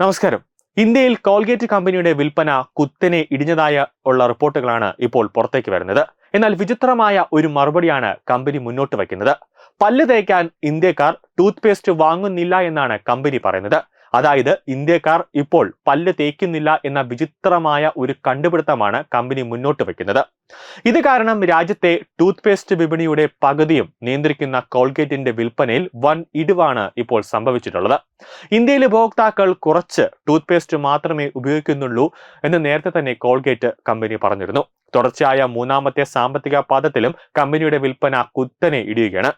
നമസ്കാരം. ഇന്ത്യയിൽ കോൾഗേറ്റ് കമ്പനിയുടെ വിൽപ്പന കുത്തനെ ഇടിഞ്ഞതായ ഉള്ള റിപ്പോർട്ടുകളാണ് ഇപ്പോൾ പുറത്തേക്ക് വരുന്നത്. എന്നാൽ വിചിത്രമായ ഒരു മറുപടിയാണ് കമ്പനി മുന്നോട്ട് വയ്ക്കുന്നത്. പല്ല് തേക്കാൻ ഇന്ത്യക്കാർ ടൂത്ത് പേസ്റ്റ് വാങ്ങുന്നില്ല എന്നാണ് കമ്പനി പറയുന്നത്. അതായത് ഇന്ത്യക്കാർ ഇപ്പോൾ പല്ല് തേക്കുന്നില്ല എന്ന വിചിത്രമായ ഒരു കണ്ടുപിടുത്തമാണ് കമ്പനി മുന്നോട്ട് വയ്ക്കുന്നത് ഇത് കാരണം രാജ്യത്തെ ടൂത്ത് പേസ്റ്റ് വിപണിയുടെ പകുതിയും നിയന്ത്രിക്കുന്ന കോൾഗേറ്റിന്റെ വിൽപ്പനയിൽ വൻ ഇടിവാണ് ഇപ്പോൾ സംഭവിച്ചിട്ടുള്ളത്. ഇന്ത്യയിലെ ഉപഭോക്താക്കൾ കുറച്ച് ടൂത്ത് പേസ്റ്റ് മാത്രമേ ഉപയോഗിക്കുന്നുള്ളൂ എന്ന് നേരത്തെ തന്നെ കോൾഗേറ്റ് കമ്പനി പറഞ്ഞിരുന്നു. തുടർച്ചയായ മൂന്നാമത്തെ സാമ്പത്തിക പാദത്തിലും കമ്പനിയുടെ വിൽപ്പന കുത്തനെ ഇടിയുകയാണ്.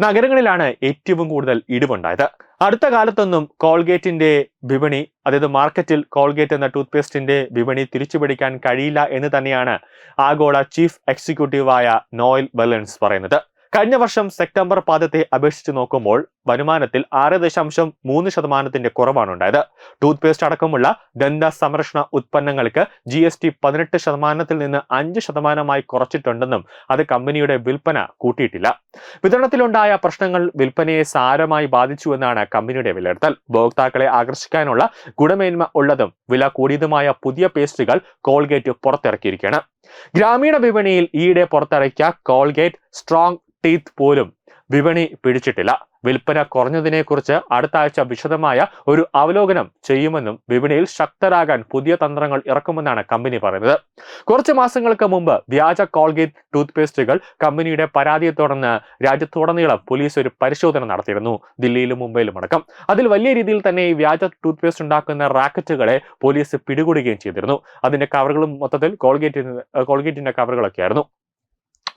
നഗരങ്ങളിലാണ് ഏറ്റവും കൂടുതൽ ഇടിവുണ്ടായത്. അടുത്ത കാലത്തൊന്നും കോൾഗേറ്റിന്റെ വിപണി അതായത് മാർക്കറ്റിൽ കോൾഗേറ്റ് എന്ന ടൂത്ത് പേസ്റ്റിന്റെ വിപണി തിരിച്ചുപിടിക്കാൻ കഴിയില്ല എന്ന് തന്നെയാണ് ആഗോള ചീഫ് എക്സിക്യൂട്ടീവായ നോയൽ ബലൻസ് പറയുന്നത്. കഴിഞ്ഞ വർഷം സെപ്റ്റംബർ പാദത്തെ അപേക്ഷിച്ച് നോക്കുമ്പോൾ വരുമാനത്തിൽ ആറ് ദശാംശം മൂന്ന് ശതമാനത്തിന്റെ കുറവാണ് ഉണ്ടായത് ടൂത്ത് പേസ്റ്റ് അടക്കമുള്ള ദന്ത സംരക്ഷണ ഉത്പന്നങ്ങൾക്ക് ജി എസ് ടി പതിനെട്ട് ശതമാനത്തിൽ നിന്ന് അഞ്ച് ശതമാനമായി കുറച്ചിട്ടുണ്ടെന്നും അത് കമ്പനിയുടെ വിൽപ്പന കൂട്ടിയിട്ടില്ല. വിതരണത്തിലുണ്ടായ പ്രശ്നങ്ങൾ വിൽപ്പനയെ സാരമായി ബാധിച്ചു എന്നാണ് കമ്പനിയുടെ വിലയിരുത്തൽ. ഉപഭോക്താക്കളെ ആകർഷിക്കാനുള്ള ഗുണമേന്മ ഉള്ളതും വില കൂടിയതുമായ പുതിയ പേസ്റ്റുകൾ കോൾഗേറ്റ് പുറത്തിറക്കിയിരിക്കുകയാണ്. ഗ്രാമീണ വിപണിയിൽ ഈയിടെ പുറത്തിറക്കിയ കോൾഗേറ്റ് സ്ട്രോങ് ടീത്ത് പോലും വിപണി പിടിച്ചിട്ടില്ല. വിൽപ്പന കുറഞ്ഞതിനെക്കുറിച്ച് അടുത്ത ആഴ്ച വിശദമായ ഒരു അവലോകനം ചെയ്യുമെന്നും വിപണിയിൽ ശക്തരാകാൻ പുതിയ തന്ത്രങ്ങൾ ഇറക്കുമെന്നാണ് കമ്പനി പറയുന്നത്. കുറച്ച് മാസങ്ങൾക്ക് മുമ്പ് വ്യാജ കോൾഗേറ്റ് ടൂത്ത് പേസ്റ്റുകൾ കമ്പനിയുടെ പരാതിയെ തുടർന്ന് രാജ്യത്തുടനീളം പോലീസ് ഒരു പരിശോധന നടത്തിയിരുന്നു. ദില്ലിയിലും മുംബൈയിലും അടക്കം. അതിൽ വലിയ രീതിയിൽ തന്നെ ഈ വ്യാജ ടൂത്ത് പേസ്റ്റ് ഉണ്ടാക്കുന്ന റാക്കറ്റുകളെ പോലീസ് പിടികൂടുകയും ചെയ്തിരുന്നു. അതിന്റെ കവറുകളും മൊത്തത്തിൽ കോൾഗേറ്റ് കോൾഗേറ്റിന്റെ കവറുകളൊക്കെ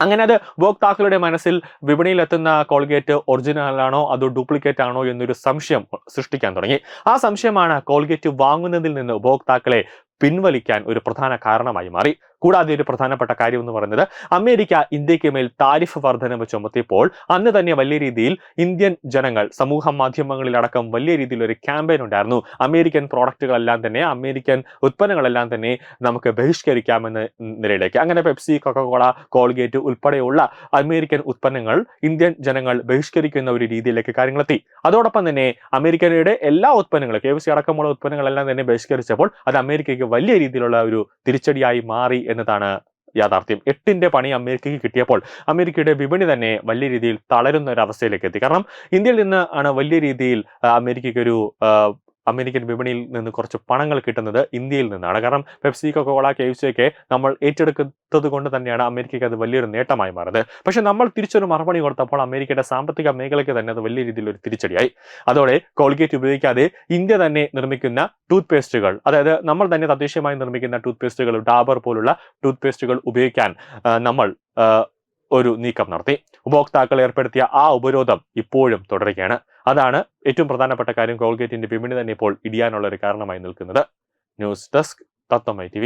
അങ്ങനെ അത് ഉപഭോക്താക്കളുടെ മനസ്സിൽ വിപണിയിലെത്തുന്ന കോൾഗേറ്റ് ഒറിജിനൽ ആണോ അതോ ഡ്യൂപ്ലിക്കേറ്റ് ആണോ എന്നൊരു സംശയം സൃഷ്ടിക്കാൻ തുടങ്ങി. ആ സംശയമാണ് കോൾഗേറ്റ് വാങ്ങുന്നതിൽ നിന്ന് ഉപഭോക്താക്കളെ പിൻവലിക്കാൻ ഒരു പ്രധാന കാരണമായി മാറി. കൂടാതെ ഒരു പ്രധാനപ്പെട്ട കാര്യം എന്ന് പറയുന്നത് അമേരിക്ക ഇന്ത്യയ്ക്ക് മേൽ താരിഫ് വർധനവ് ചുമത്തിയപ്പോൾ അന്ന് തന്നെ വലിയ രീതിയിൽ ഇന്ത്യൻ ജനങ്ങൾ സമൂഹ മാധ്യമങ്ങളിലടക്കം വലിയ രീതിയിൽ ഒരു ക്യാമ്പയിൻ ഉണ്ടായിരുന്നു. അമേരിക്കൻ പ്രോഡക്റ്റുകളെല്ലാം തന്നെ അമേരിക്കൻ ഉൽപ്പന്നങ്ങളെല്ലാം തന്നെ നമുക്ക് ബഹിഷ്കരിക്കാമെന്ന നിലയിലേക്ക്. അങ്ങനെ പെപ്സി കൊക്കകോള കോൾഗേറ്റ് ഉൾപ്പെടെയുള്ള അമേരിക്കൻ ഉൽപ്പന്നങ്ങൾ ഇന്ത്യൻ ജനങ്ങൾ ബഹിഷ്കരിക്കുന്ന ഒരു രീതിയിലേക്ക് കാര്യങ്ങളെത്തി അതോടൊപ്പം തന്നെ അമേരിക്കയുടെ എല്ലാ ഉൽപ്പന്നങ്ങളും കെ അടക്കമുള്ള ഉൽപ്പന്നങ്ങളെല്ലാം തന്നെ ബഹിഷ്കരിച്ചപ്പോൾ അത് അമേരിക്കയ്ക്ക് വലിയ രീതിയിലുള്ള ഒരു തിരിച്ചടിയായി മാറി എന്നതാണ് യാഥാർത്ഥ്യം. എട്ടിന്റെ പണി അമേരിക്കയ്ക്ക് കിട്ടിയപ്പോൾ അമേരിക്കയുടെ വിപണി തന്നെ വലിയ രീതിയിൽ തളരുന്ന ഒരു അവസ്ഥയിലേക്ക് എത്തി. കാരണം ഇന്ത്യയിൽ നിന്ന് ആണ് വലിയ രീതിയിൽ അമേരിക്കയ്ക്ക് ഒരു അമേരിക്കൻ വിപണിയിൽ നിന്ന് കുറച്ച് പണങ്ങൾ കിട്ടുന്നത് ഇന്ത്യയിൽ നിന്നാണ്. കാരണം പെപ്സി കൊക്കോള കെ സി ഒക്കെ നമ്മൾ ഏറ്റെടുക്കുന്നത് കൊണ്ട് തന്നെയാണ് അമേരിക്കയ്ക്ക് അത് വലിയൊരു നേട്ടമായി മാറുന്നത്. പക്ഷേ നമ്മൾ തിരിച്ചൊരു മറുപടി കൊടുത്തപ്പോൾ അമേരിക്കയുടെ സാമ്പത്തിക മേഖലയ്ക്ക് തന്നെ അത് വലിയ രീതിയിൽ ഒരു തിരിച്ചടിയായി. അതോടെ കോൾഗേറ്റ് ഉപയോഗിക്കാതെ ഇന്ത്യ തന്നെ നിർമ്മിക്കുന്ന ടൂത്ത് പേസ്റ്റുകൾ അതായത് നമ്മൾ തന്നെ തദ്ദേശീയമായി നിർമ്മിക്കുന്ന ടൂത്ത് പേസ്റ്റുകൾ ഡാബർ പോലുള്ള ടൂത്ത് പേസ്റ്റുകൾ ഉപയോഗിക്കാൻ നമ്മൾ ഒരു നീക്കം നടത്തി. ഉപഭോക്താക്കൾ ഏർപ്പെടുത്തിയ ആ ഉപരോധം ഇപ്പോഴും തുടരുകയാണ്. അതാണ് ഏറ്റവും പ്രധാനപ്പെട്ട കാര്യം. കോൾഗേറ്റിന്റെ വിപണി തന്നെ ഇപ്പോൾ ഇടിയാനുള്ള ഒരു കാരണമായി നിൽക്കുന്നത്. ന്യൂസ് ഡെസ്ക് തത്വമൈ ടി